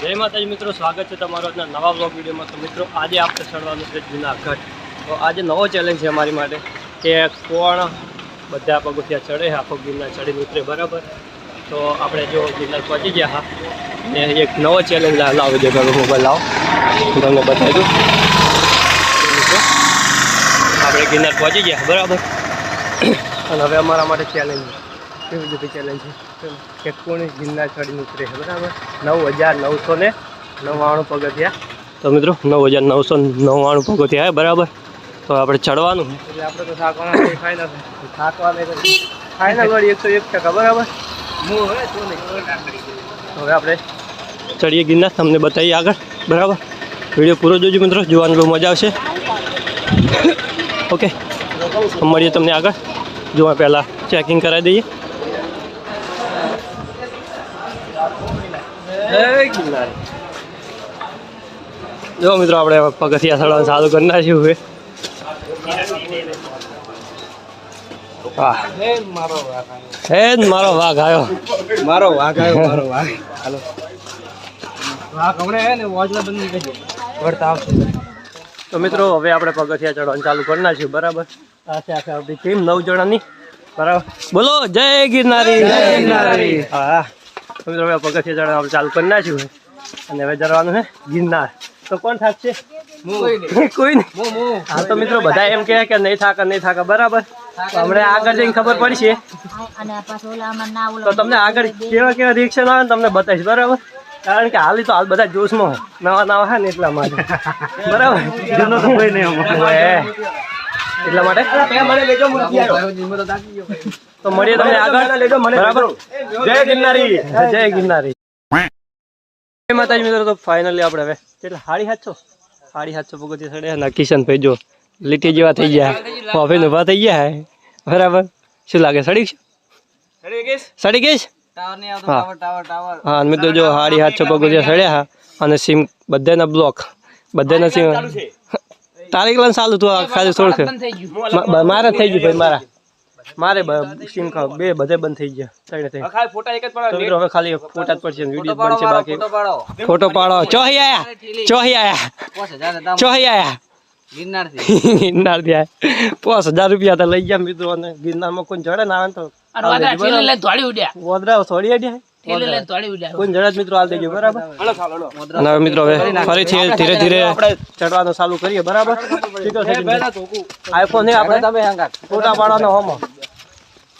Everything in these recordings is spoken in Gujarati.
જય માતાજી મિત્રો, સ્વાગત છે તમારો આજના નવા બ્લોગ વિડીયોમાં. તો મિત્રો, આજે આપણે ચડવાનું છે જૂનાગઢ. તો આજે નવો ચેલેન્જ છે અમારી માટે કે કોણ બધા પગથિયા ચડે, આખો ગિરનાર ચડીને ઉતરે, બરાબર? તો આપણે જો ગિરનાર પહોંચી ગયા હા, ને એક નવો ચેલેન્જ લાવી દે ઘણો મોબાઈલ લાવો. હું તમને બતાવી દઉં. આપણે ગિરનાર પહોંચી ગયા, બરાબર? અને હવે અમારા માટે ચેલેન્જ કેવી રીતે ચેલેન્જ છે? કે ગિરનાર ચડીને ઉતરે છે બરાબર? નવ હજાર નવસો ને નવ્વાણું પગથિયા. તો મિત્રો નવ હજાર નવસો નવ્વાણું પગથિયા બરાબર? તો આપણે ચડવાનું. એટલે આપણે તો થાકવાના ફાઇનલ થાકવાના ફાઇનલ વળી એકસો એક ટકા બરાબર? તો હવે આપણે ચડીએ ગિરનાર તમને બતાવીએ આગળ બરાબર? વીડિયો પૂરો જોજો મિત્રો જોવાની બહુ મજા આવશે. ઓકે મળીએ તમને આગળ. જોવા પહેલાં ચેકિંગ કરાવી દઈએ. જો મિત્રો આપણે પગથિયા સળવા ચાલુ કરી નાખ્યું હવે હે. જ મારો વાઘ આવ્યો મારો વાઘ આવ્યો મારો વાઘ. હાલો. વાઘ હમણે હે ને વોચલા બંધ કરી વળતા આવશે. તો મિત્રો હવે આપણે પગથિયા ચડવાનું ચાલુ કરી નાખ્યું બરાબર? આ છે આખા આપણી ટીમ નવ જણાની? બરાબર. બોલો જય ગિરનારી. જય ગિરનારી. હા. મિત્રો હવે પગથિયા ચડવાનું આપણે ચાલુ કરી નાખ્યું છે. અને હવે જરવાનું છે ગિરનાર. તો કોણ થાકશે? કોઈ નહીં. હા તો મિત્રો બધા એમ કહે કે નહીં થાકે નહીં થાકે બરાબર. તો હમણાં આગળ જઈને ખબર પડશે અને પાછું ઓલામાં ના ઓલા તો તમને આગળ કેવા કેવા રિએક્શન આવે ને તમને બતાવીશ બરાબર? કારણ કે હાલી તો હાલ બધા જોશમાં નવા નવા હે ને એટલા માટે. બરાબર? જૂનો તો કોઈ નહીં હોય. એટલા માટે? તો મળીએ તમને આગળ. બરાબર? જય ગિરનારી. જય ગિરનારી. માતાજી મિત્રો તો ફાઇનલી આપણે હવે કેટલા? હાડી હાચો હાડી હાચો પગથી સડે. ના કિશનભાઈ જો લીટી જેવા થઈ ગયા. કોફી ઊભા થઈ ગયા બરાબર? શું લાગે? સડી સડી ગઈશ ટાવર હા. ટાવર ટાવર ટાવર હા અને મિત્રો જો સાડી સાતસો પગથિયા સડ્યા. હા અને સીમ બધાના બ્લોક બધાના સિમ તારીખ લઈને ચાલુ તું આ ખાલી થોડુંક મારે થઈ ગયું ભાઈ મારા. મારે બ- સિમ કા- બે બધે બંધ થઈ ગયા ત્રણે થઈ ખાલી ફોટા એક જ તો મિત્રો હવે ખાલી ફોટા જ પડશે વિડિયો બંધ છે બાકી. ફોટો પાડો. ફોટો પાડો. ચોહી આયા ચોહી આયા. ચોહી આયા. ગિરનારથી ગિરનાર ત્યાં પાંચ હજાર રૂપિયા તો લઈ ગયા મિત્રો અને ગિરનારમાં કોઈ જડે ના આવે તો વોદરા. થોડી અડ્યા કોઈ જડે જ મિત્રો હવે મિત્રો ફરીથી ધીરે ધીરે ચડવાનું ચાલુ કરીએ બરાબર? આઈફોન આપણે? તમે ફોટા પાડવાનો હોમો.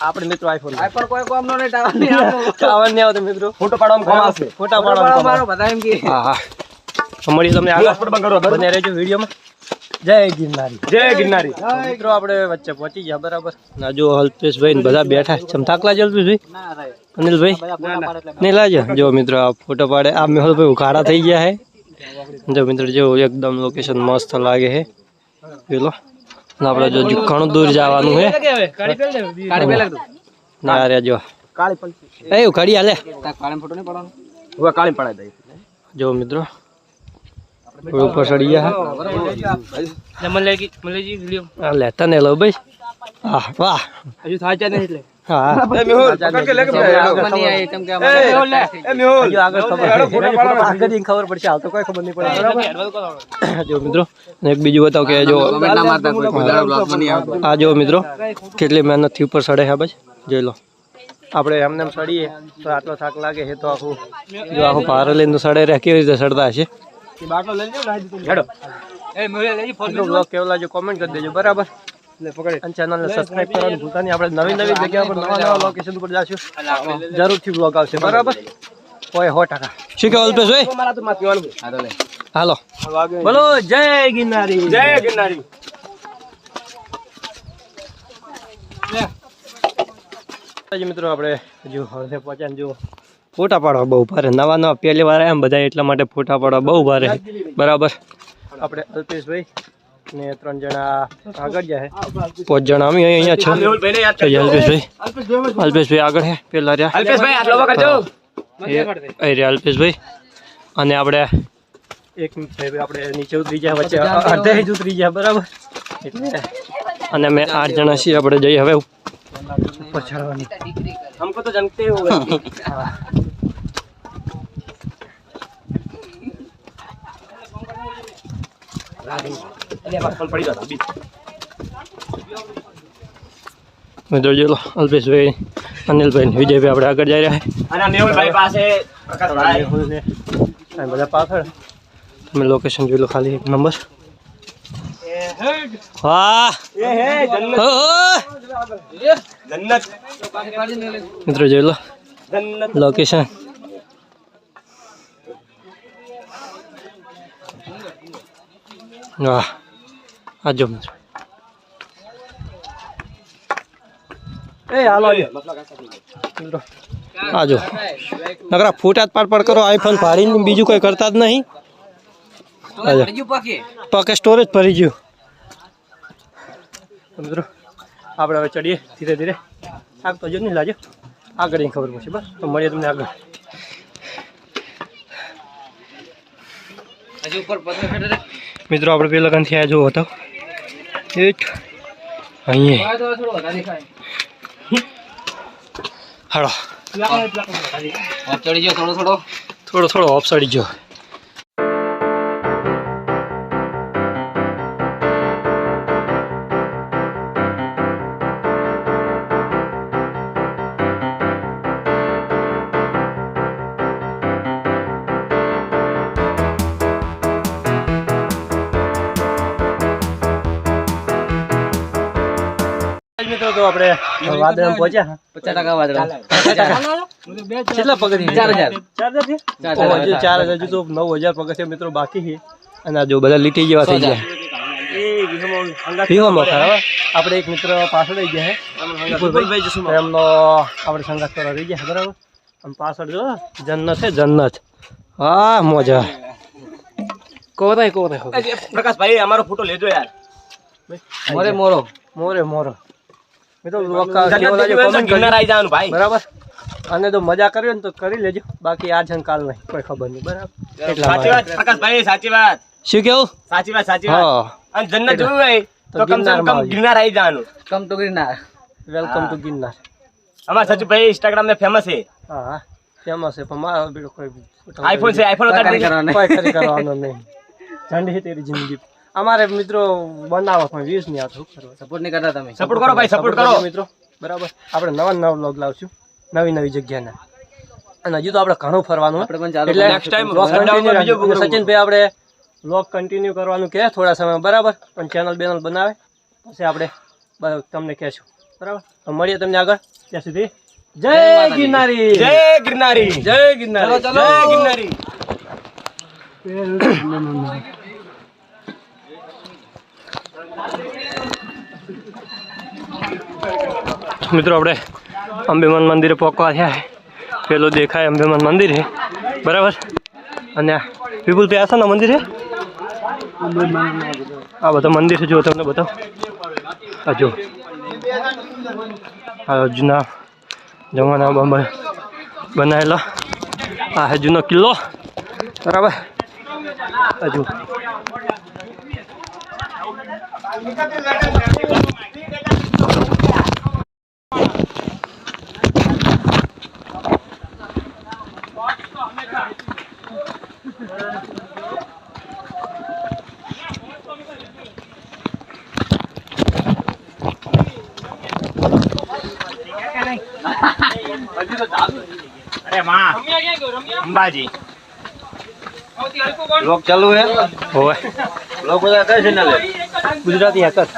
આપણે મિત્રો આઈફોન આઈફોન કોઈ કોમ નો નહીં ટાવર નહીં આવતો ટાવર નહીં આવતો મિત્રો. ફોટો પાડવામાં કામ આવશે. ફોટા ફોટો પાડો પાડવામાં મારો બધા એમ કે. હા મળીએ તમને આગળ. બને રહેજો વિડીયોમાં. જય ગિરનારી. જય ગિરનારી. મિત્રો આપણે વચ્ચે પહોંચી ગયા બરાબર? ના જો અલ્પેશભાઈ બધા બેઠા છે. ચમથાકલા છે અલ્પેશભાઈ અનિલભાઈ? નહીં લાજો જો મિત્રો આ ફોટો પાડે. આ મેહુલભાઈ ઉઘાડા થઈ ગયા હે જો મિત્રો જો એકદમ લોકેશન મસ્ત લાગે હે પેલો. આપણે જો ઘણું દૂર જવાનું છે કાળી પેલા તું ના રે જો. એ ઘડી હાલે. તા કાળી ફોટો નહીં પાડવાનો હવે કાળી પડાઈ દઈ જો મિત્રો લે તને ગયા લેતા ને લો ભાઈ. હા વાહ. હજુ થાય છે નહીં એટલે? ખબર પડશે. હાલ કોઈ ખબર નહીં પડે. બરાબર? જો મિત્રો એક બીજું બતાવો કે જો કમેન્ટ ના મારતા કોઈ કોઈ બ્લોગમાં નહીં આવતો. આ જો મિત્રો કેટલી મહેનતથી ઉપર સડે હા બસ? જોઈ લો. આપણે એમને એમ ચડીએ તો આટલો થાક લાગે છે તો આખું જો આખું પાર લઈને સડે રહ્યા કેવી રીતે સડતા હશે? હેડો. મિત્રો બ્લોગ કેવો લાગ્યો કોમેન્ટ કરી દેજો બરાબર? અને ચેનલને સબસ્ક્રાઇબ કરવાનું ભૂલતા નહીં. આપણે નવી નવી જગ્યા પર નવા નવા લોકેશન ઉપર જઈશું જરૂરથી બ્લોગ આવશે. બરાબર? ઓય સો ટકા. શું કે અલ્પેશભાઈ હા તો લે. હાલો. બોલો જય ગિરનારી. જય ગિરનારી. મિત્રો આપણે હજુ હવે પહોંચ્યા ને જો ફોટા પાડવા બહુ ભારે. નવા નવા પહેલી વાર એમ બધા એટલા માટે ફોટા પાડવા બહુ ભારે. બરાબર? આપણે અલ્પેશભાઈ ને ત્રણ જણા આગળ જાય પાંચ જણા અમે અહીંયા છે. અલ્પેશભાઈ. અલ્પેશભાઈ આગળ છે પેલા રહ્યા. અલ્પેશભાઈ અલ્પેશભાઈ. અને આપણે એક આપણે નીચે ઉતરી ગયા વચ્ચે અડધે જ ઉતરી ગયા બરાબર? એટલે અને અમે આઠ જણા છીએ આપણે જઈએ હવે. ઉપર હમકો તો જમતે મિત્રો જોઈ લો અલ્પેશભાઈ અનિલભાઈ ને વિજયભાઈ આપણે આગળ જઈ રહ્યા છે અને મેહુલભાઈ પાસે પ્રકાશભાઈ મેહુલ ને આ બધા પાછળ તમે લોકેશન જોઈ લો ખાલી એક નંબર વાહ એ હે જન્નત ઓહો! જન્નત મિત્રો જોઈ લો જન્નત લોકેશન વાહ આજો જો મિત્રો એ હાલો મિત્રો આ જો નકરા ફૂટાત પાડ પાડ કરો આઈફોન ફાડીને બીજું કોઈ કરતા જ નહીં. પાકે. સ્ટોરેજ ભરી ગયું. મિત્રો આપણે હવે ચડીએ ધીરે ધીરે. આગ તો જો નહીં લાજો. આગળ એની ખબર પડશે બસ. તો મળીએ તમને આગળ. મિત્રો આપણે પેલા કંથી આ જોવો હતો એટ અહીંયા. હાડો થોડો થોડો. ઓફ ચડી ગયો. મિત્રો તો આપણે વાદળામાં. પહોંચ્યા કેટલા પગથિયા ચાર હજાર. ચાર હજાર. છે? ઓહો, હજુ ચાર હજાર હજુ તો નવ હજાર પગથિયા મિત્રો બાકી છે. અને આ જો બધા લીટી જેવા થઈ ગયા. વિહોમાં ખરા હો. આપણે એક મિત્ર પાછળ રહી ગયા છે વિપુલભાઈ. એમનો આપણે સંગાત કરવા રહી ગયા છે, બરાબર? આમ પાછળ જો જન્નત છે જન્નત. હા મોજા. કોરાય કોરાય પ્રકાશભાઈ અમારો ફોટો લેજો યાર. મોરે મોરો મોરે મોરો. જવાનું ભાઈ. બરાબર. અને જો મજા કરવી હોય ને તો કરી લેજો. બાકી આજ અને કાલ નહીં કોઈ ખબર નહીં. બરાબર. સાચી વાત પ્રકાશભાઈ સાચી વાત. શું કેવું? સાચી વાત સાચી વાત. અને જન્નત જોયું હોય તો કમ સે કમ ગિરનાર આવી જવાનું. વેલકમ ટુ ગિરનાર અમારા સચુભાઈ ઇન્સ્ટાગ્રામ ને ફેમસ છે. હા હા. ફેમસ છે પણ મારો બીડો કોઈ આઈફોન છે આઈફોન કોઈ કરવાનો નહીં. ઠંડી તેરી જિંદગી. અમારે મિત્રો બનાવો પણ વ્યૂઝ નહીં આવતો સપોર્ટ નહીં કરતા તમે. સપોર્ટ કરો ભાઈ સપોર્ટ કરો. મિત્રો. બરાબર. આપણે નવા નવા વ્લોગ લાવશું નવી નવી જગ્યાના. અને હજુ તો આપણે ઘણું ફરવાનું. એટલે Next time vlog lockdown માં continue બીજો રાખજો. program સચિનભાઈ આપણે વ્લોગ કન્ટિન્યુ કરવાનું કહે થોડા સમય બરાબર? પણ ચેનલ બેનલ બનાવે. પછી આપણે તમને કહેશું. બરાબર? તો મળીએ તમને આગળ. ત્યાં સુધી જય ગિરનારી. જય ગિરનારી. જય ગિરનારી. જય ગિરનારી. મિત્રો, આપણે અંબેમાન મંદિરે પહોંચવા થયા પેલું દેખાય અંબેમાન મંદિર છે બરાબર? અને વિપુલ ભાઈ આસાના મંદિર છે આ બધા મંદિર છે જો તમને બતાવો. આ જો આ જૂના જમાના બનાવેલો આ હે જૂનો કિલ્લો. બરાબર? હજુ અરે માં અંબાજી. લોક ચાલુ હે? હોય લોક બધા કઈ ચેનલ હે. ગુજરાતી હાકર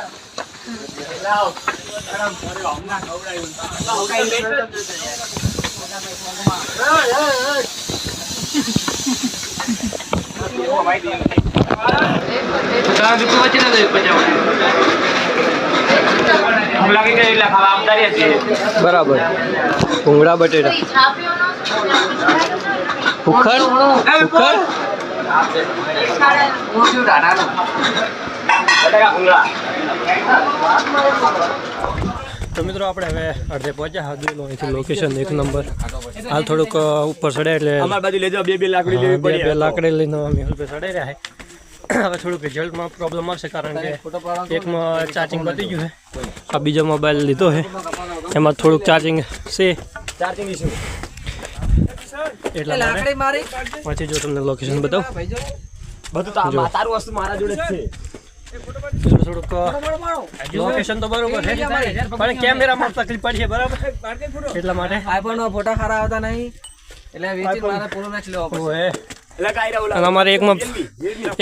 બરાબર. ભૂંગળા બટેટા. ઉખર ઉખડ બટાકા ભૂંગળા તો મિત્રો આપણે હવે અડધે પહોંચ્યા. હાદુનો અહીંથી લોકેશન એક નંબર હાલ થોડુંક ઉપર ચડે એટલે અમારી બાજુ લેજો બે બે લાકડી લેવી પડી બે લાકડી લઈને અમે હલપે ચડે રહ્યા હવે થોડુંક રિઝલ્ટમાં પ્રોબ્લેમ આવશે કારણ કે એકમાં ચાર્જિંગ પતી ગયું છે. આ બીજો મોબાઈલ લીધો છે. એમાં થોડુંક ચાર્જિંગ છે. ચાર્જિંગ ઇશ્યુ એટલા માટે પછી જો તમને લોકેશન બતાવું. બધું તારું વસ્તુ મારા જોડે છે. થોડુંક લોકેશન તો બરોબર છે. પણ કેમેરામાં તકલીફ પડી છે બરાબર? એટલા માટે? આઈફોનમાં ફોટા સારા આવતા નહીં એટલે વેચી મારે પૂરો મેચ લેવો પડશે ઓએ. એટલે કાંઈ રહું અને અમારે એકમાં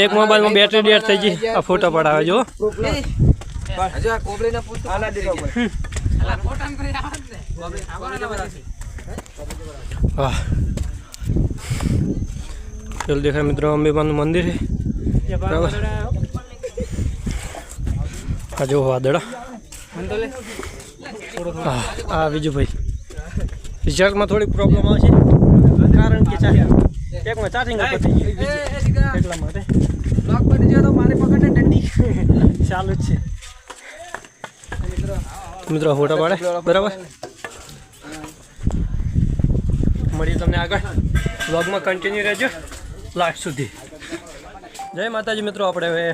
એક મોબાઈલમાં બેટરી ડેટ થઈ ગઈ. આ ફોટો પડાવે જો પડે પેલું દેખાય મિત્રો અંબેબાનું મંદિર છે. બરાબર. આ જો વાદળ. હા આ બીજું ભાઈ. રિઝલ્ટમાં થોડીક પ્રોબ્લેમ આવશે. કારણ કે એકમાં ચાર્જિંગ થઈ ગયું. એટલા માટે. લોક બની જાય તો મારી પકડને દંડી. ચાલુ જ છે. મિત્રો ફોટા પાડે? બરાબર? મળીએ તમને આગળ. વ્લોગમાં કન્ટિન્યુ રહેજો. લાસ્ટ સુધી. જય માતાજી મિત્રો આપણે હવે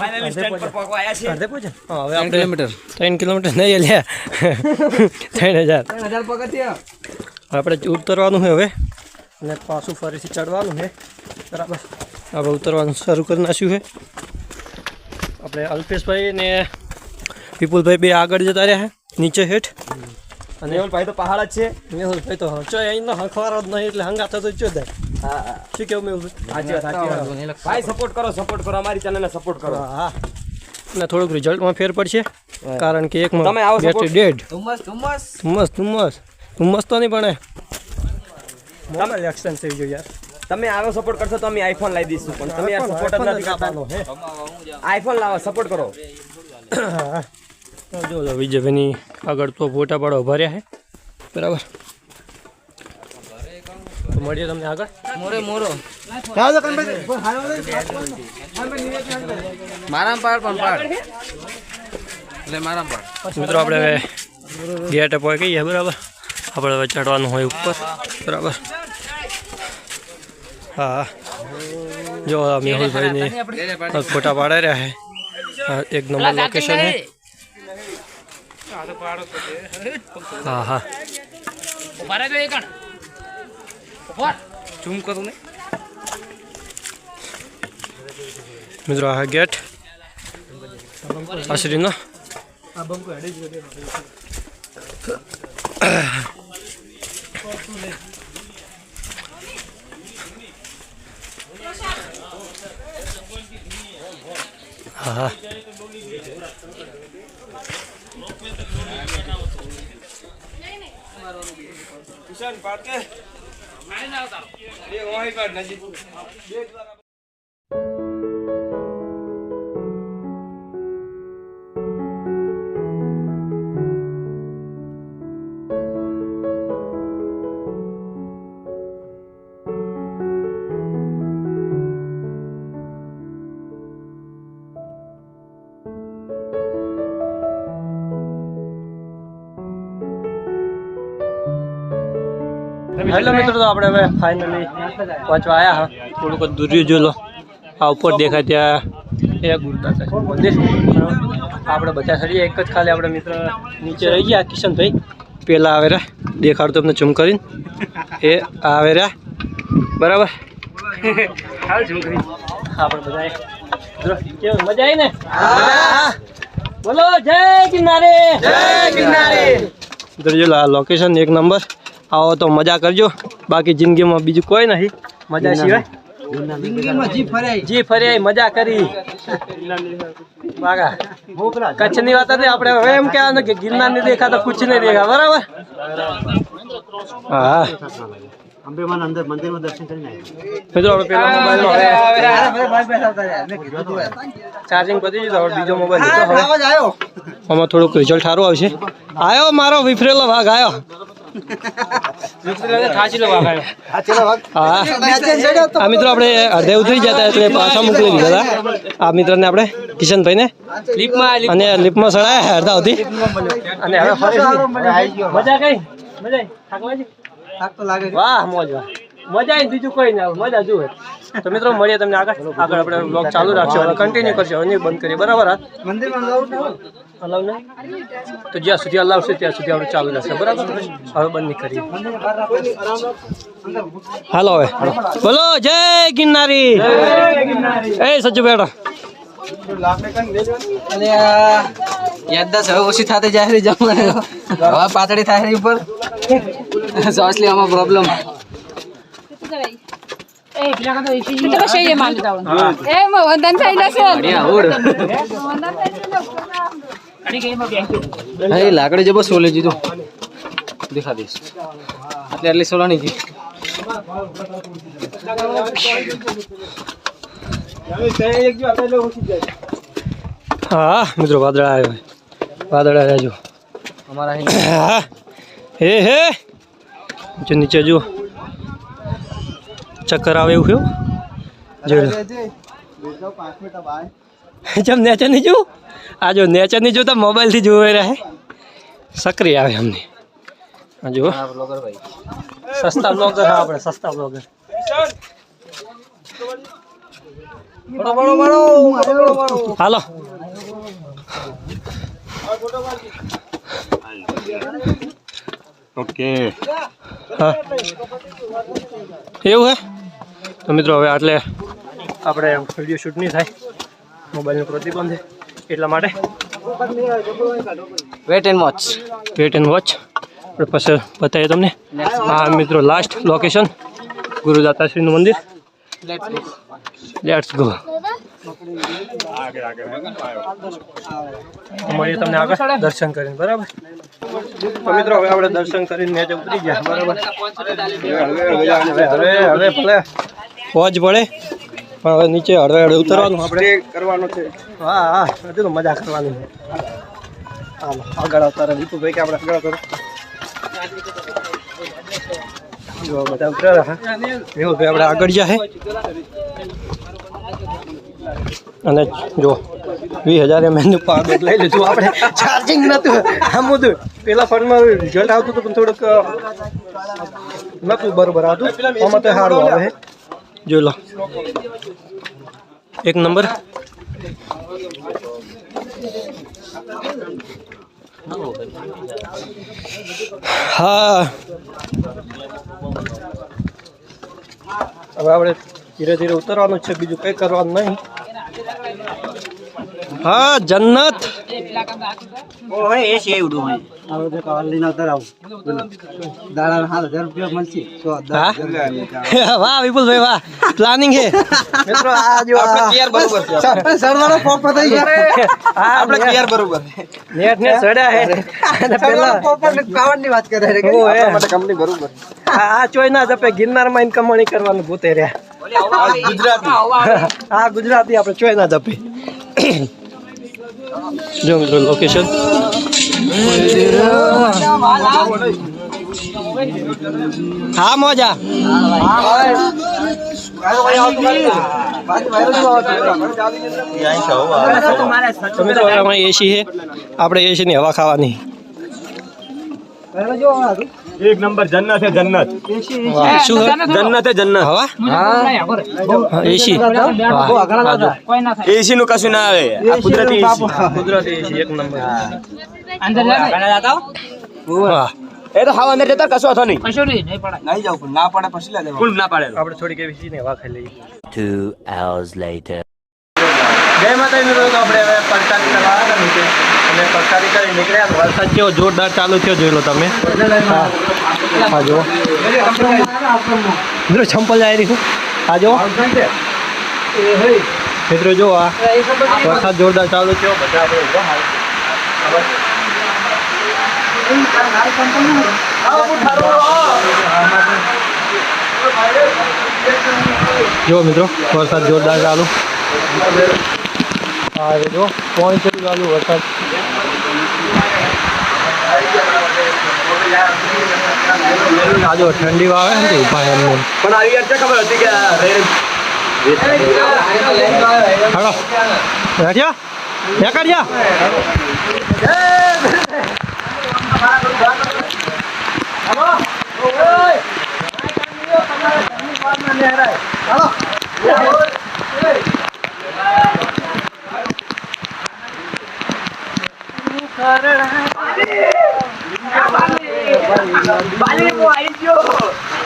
ફાઇનલી સ્ટેન્ડ પર પહોંચવા આવ્યા છે અડધે? હવે આપણે કિલોમીટર. ત્રણ કિલોમીટર નહીં લ્યા ત્રણ હજાર. ત્રણ હજાર પગથિયા. આપણે ઉતરવાનું છે હવે. અને પાછું ફરીથી ચડવાનું છે. બરાબર. આપણે ઉતરવાનું શરૂ કરી નાખ્યું છે. આપણે અલ્પેશભાઈ ને વિપુલભાઈ બે આગળ જતા રહ્યા છે નીચે હેઠ. અને ભાઈ તો પહાડ જ છે. મેહુલભાઈ તો હચો અહીંનો હંખવારો જ નહીં એટલે હંગાતો તો જ હા શું કેવું મેં સાચી વાત સાચી વાત. ભાઈ સપોર્ટ કરો સપોર્ટ કરો. અમારી ચેનલને સપોર્ટ કરો. હા અને થોડુંક રિઝલ્ટમાં ફેર પડશે કારણ કે એકમાં તમે આવો. બેટરી ડેડ ધુમ્મસ ધુમ્મસ. ધુમ્મસ ધુમ્મસ. ધુમ્મસ તો નહીં પણ મોબાઈલ થઈ ગયો યાર. તમે આવો સપોર્ટ કરશો તો અમે આઈફોન લાવી દઈશું પણ તમે યાર સપોર્ટ જ નથી કરતા આઈફોન લાવો સપોર્ટ કરો. જો જો વિજયભાઈની આગળ તો ફોટા પાડો ભર્યા હે. બરાબર. તો મળીએ તમને આગળ. મોરે મોરો. મારામ પાડ પણ પાડ. એટલે મારામ પાડ. મિત્રો આપણે હવે ગેટ અપ કહીએ બરાબર? આપણે હવે ચડવાનું હોય ઉપર. બરાબર? હા. જો આ મેહુલભાઈની ફોટા પાડે રહ્યા છે. એક નંબર લોકેશન છે. હા હા. ઝૂમ કરું ને. મિત્રો આ ગેટ. આશરીનો હા હા કિશન પાડ એ ઓય નજીક. હેલો મિત્રો તો આપણે હવે ફાઇનલી પહોંચવા આવ્યા હા. થોડુંક દૂર્યું દૂર જો લો. આ ઉપર દેખાય ત્યાં એ ગુરુદાસ મંદિર. આપણે બધા સરીએ એક જ ખાલી આપણે મિત્ર નીચે રહી ગયા કિશનભાઈ. પેલા આવે રહ્યા. દેખાડતો તમને ઝૂમ કરીને. એ આવે રહ્યા. બરાબર? આપણે બધા કેવું મજા આવી ને? બોલો જય કિનારે જય કિનારે જો આ લોકેશન એક નંબર આવો તો મજા કરજો. બાકી જિંદગીમાં બીજું કોઈ નહીં. મજા સિવાય. જી ફર્યા. મજા કરી. કચ્છ કચ્છની વાત હતી આપણે એમ કહેવાનું કે ગિરનાર નહીં દેખા તો કુછ નહીં દેખા બરાબર? હા. અંબેમાન અંદર મંદિરમાં દર્શન કરીને મિત્રો આપણે પેલા મોબાઈલ ચાર્જિંગ પતી ગયું હવે બીજો મોબાઈલ લીધો હવે. આમાં થોડુંક રિઝલ્ટ સારું આવશે. આયો મારો વિફરેલો ભાગ હા આ મિત્રો આપણે અડધે ઉતરી જતા એટલે પાછા મોકલી દીધા હતા. આ મિત્રને આપણે કિશનભાઈને. અને લિપમાં સડાયા અડધા સુધી. અને હવે મજા કઈ? મજા? વાહ મોજ વાહ. મજા આવી બીજું કોઈ ના મજા જુએ. તો મિત્રો મળીએ તમને આગળ. આગળ આપણે બ્લોગ ચાલુ રાખશો અને કન્ટિન્યુ કરશો. અને બંધ કરીએ. બરાબર અલાવ નહીં? તો જ્યાં સુધી અલાવ છે ત્યાં સુધી આપણે ચાલુ રહેશે બરાબર? હવે બંધ નહીં કરીએ. હાલો હવે બોલો જય ગિરનારી. એ સજ્જુ બેડો અને આ હવે ઓછી થાતે જાય છે જમવાને હવે પાતળી થાય ઉપર. સોસલી આમાં પ્રોબ્લેમ હા એ લાકડી જબર સોલે જીધું દેખા દઈશ. એટલે એટલી સોલાની જી હા મિત્રો વાદળા આવ્યો વાદળા આવ્યા જો. અમારા હા. હે જો નીચે જુઓ. ચક્કર આવે એવું જોઈ લો. જેમ નેચર નહીં જોવું આ જો નેચર નહીં જોતા મોબાઈલથી જોવે રહે. સક્રિય આવે અમને. જો જુઓ. સસ્તા બ્લોગર હા આપણે સસ્તા બ્લોગર હાલો. ઓકે. હા. એવું હે? તો મિત્રો હવે આટલે આપણે વીડિયો શૂટ નહીં થાય. મોબાઈલનો પ્રતિબંધ છે. એટલા માટે? Wait and watch wait and watch પછી બતાવીએ તમને. હા મિત્રો લાસ્ટ લોકેશન ગુરુદાતાશ્રીનું મંદિર. લેટ્સ ગો મળીએ તમને આગળ. દર્શન કરીને બરાબર? તો મિત્રો હવે આપણે દર્શન કરીને મેચ ઉતરી ગયા બરાબર? હવે હવે ભલે. પહોંચ પડે પણ હવે નીચે હળવે હળવે ઉતરવાનું આપણે. કરવાનો છે. હા હા. હજુ તો મજા કરવાની છે. હાલો આગળ આવતા રહે. કે આપણે આગળ કરો જો બધા ઉતરેલા હા. ભાઈ આપણે આગળ જાય અને જો વીસ હજાર એમ એનું પાવર બેંક લઈ લીધું આપણે ચાર્જિંગ નહોતું આમ બધું. પેલા ફોનમાં રિઝલ્ટ આવતું હતું પણ થોડુંક નહોતું બરોબર આવતું. આમાં તો સારું આવે જોઈ લો. એક નંબર. હા. હવે આપણે ધીરે ધીરે ઉતરવાનું છે, બીજું કંઈ કરવાનું નહીં. હા, જન્નત. આવો એ છે એવડું આવતા આવું દાડા હાલ હજાર રૂપિયા મળશે. તો વાહ વિપુલભાઈ વાહ. પ્લાનિંગ હે મિત્રો આ જો બરોબર છે સરવાળો પોપટ થઈ ગયા. આપણે ક્લિયર બરોબર. નેટ ને સડ્યા હે. અને પેલા કાવડની વાત કરે છે ઓ હે? કંપની બરોબર આ ચોય ના જપે ગિરનારમાં કમાણી કરવાનું ભૂતે રહ્યા. ગુજરાતી. આ ગુજરાતી આપણે ચોય ના જપે. જો મિત્રો લોકેશન હા મોજા. તો મિત્રો એસી છે. આપણે એસી ની હવા ખાવાની. એક નંબર જન્નત હે જન્નત શું છે? જન્નત હે? જન્નત હવા એસી. એસી નું કશું ના આવે. આ કુદરતી એસી. કુદરતી એસી એક નંબર. વાહ. એ તો હાવ અંદર જતા કશું હતો નહીં. નહીં જાવ ના પડે પછી લે કુલ ના પડે? આપણે થોડીક એવી ચીજ હવા ખાઈ લઈ 2 hours later. જય માતાજી મિત્રો તો આપણે હવે પલટાની કરવા હતા નીચે અને પલટાની કરી નીકળ્યા વરસાદ કેવો જોરદાર ચાલુ થયો જોઈ લો તમે. હા. હા, જુઓ. મિત્રો ચંપલ જાય રહી આ જુઓ. મિત્રો જો આ. વરસાદ જોરદાર ચાલુ થયો, બધા આપણે ઊભા હાલ. જો મિત્રો, વરસાદ જોરદાર ચાલુ. હા એ જો પોઈન્ટ સુધી ચાલુ વરસાદ. આજે ઠંડી વાવે ને ઊભા એમને પણ આવી યાર ખબર હતી કે હાલો. નીકળ્યા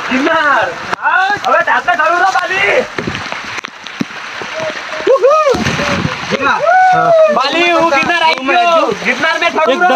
ગિરનાર હવે તાપને કરું તો બાલી બાલી હું ગિરનાર આવી ગયો ગિરનાર મેં ઠગું એકદમ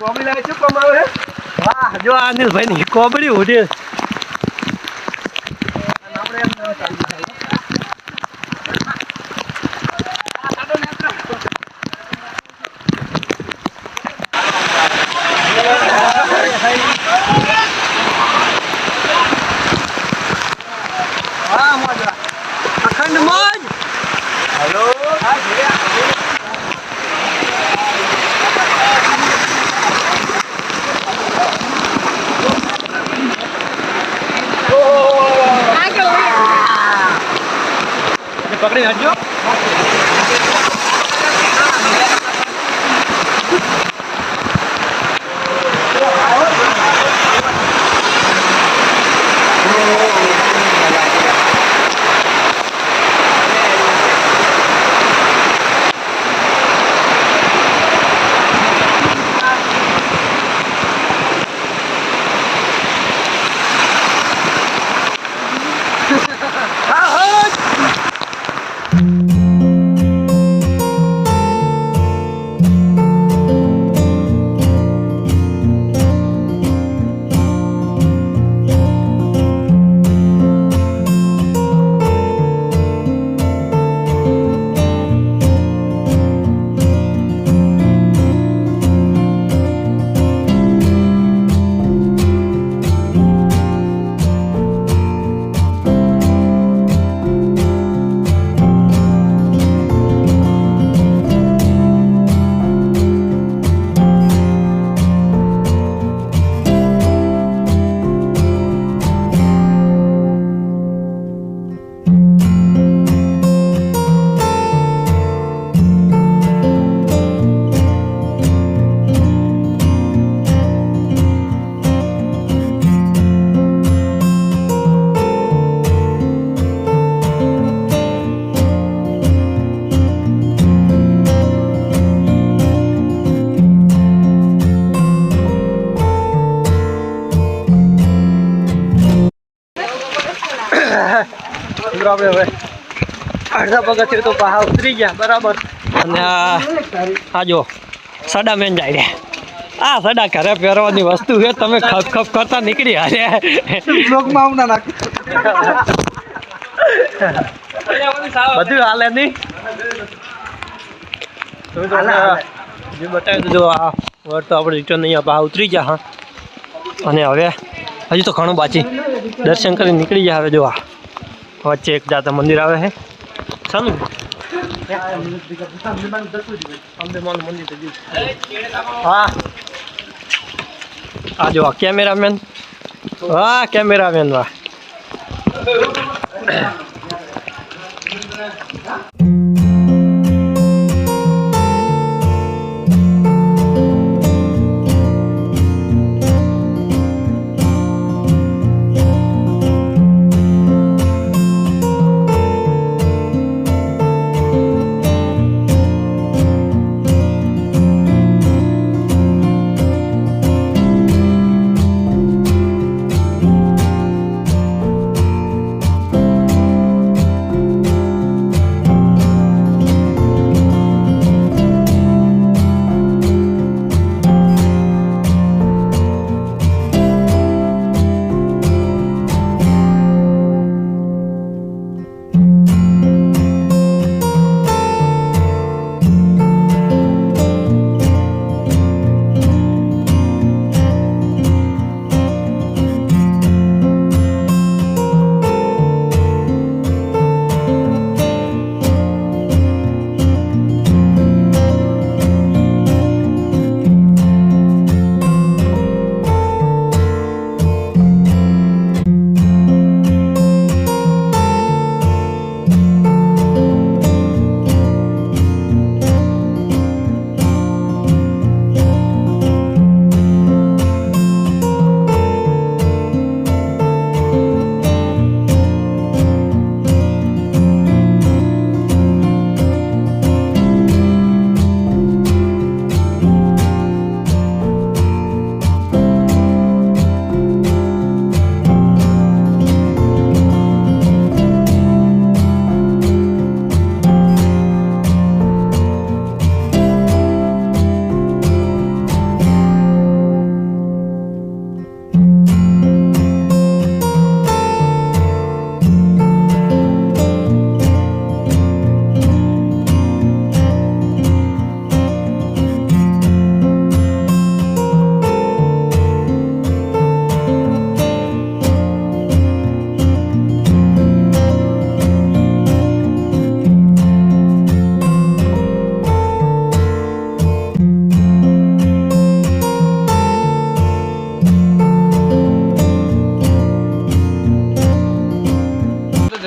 વાહ જો આ અનિલભાઈ ની કોબડી ઉઠી અડધા પગથિયું તો પહાડ ઉતરી ગયા બરાબર. અને આ જો સડા મેન જાય રે આ સડા ઘરે પહેરવાની વસ્તુ છે તમે ખપ ખપ કરતા નીકળી હારે બધું હાલે નહીં? જે બતાવી દીધું આ વર તો આપણે રિટર્ન અહીંયા બહાર ઉતરી ગયા હા. અને હવે હજુ તો ઘણું બાકી. દર્શન કરી નીકળી ગયા હવે જો આ. વચ્ચે એક જાતા મંદિર આવે છે. ગયું. હા આ જો કેમેરામેન વાહ કેમેરામેન વાહ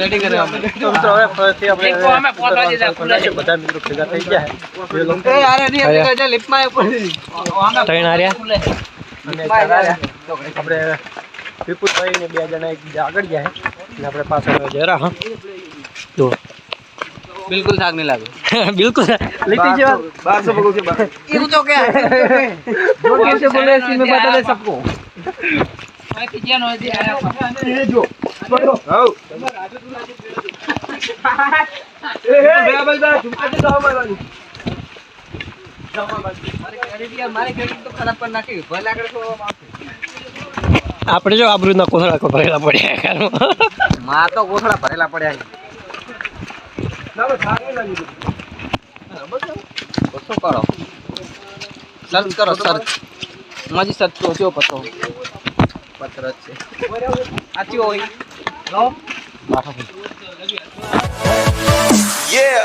રેડી કરે અમે તો મિત્રો હવે ફરીથી આપણે એક તો અમે પહોંચવા દીધા ખુલ્લા છે, બધા મિત્રો ભેગા થઈ ગયા છે એ લોકો એ યાર એની અંદર કઈ લિફ્ટમાં પડી ત્રણ હાર્યા ખુલે અને ચાર હાર્યા આપણે વિપુલભાઈ ને બે જણા એક બીજા આગળ ગયા છે અને આપણે પાછળ જરા હા જો બિલકુલ થાક નહીં લાગે બિલકુલ લીટી જેવા બારસો પગથિયા બાર. એવું તો કે જો कैसे बोले इसमें बता दे सबको હાઉ. એ, હે, બે ભાઈ બા, ઝુમકા આપણે જો આબરૂ ના કોથળા ભરેલા પડ્યા. માં તો કોથળા ભરેલા પડ્યા કરો? સર્ચ કરો સર્ચ માજી સર્ચ પતો પત્ર જ છે આચી હોય લો બાઠા ભાઈ Yeah.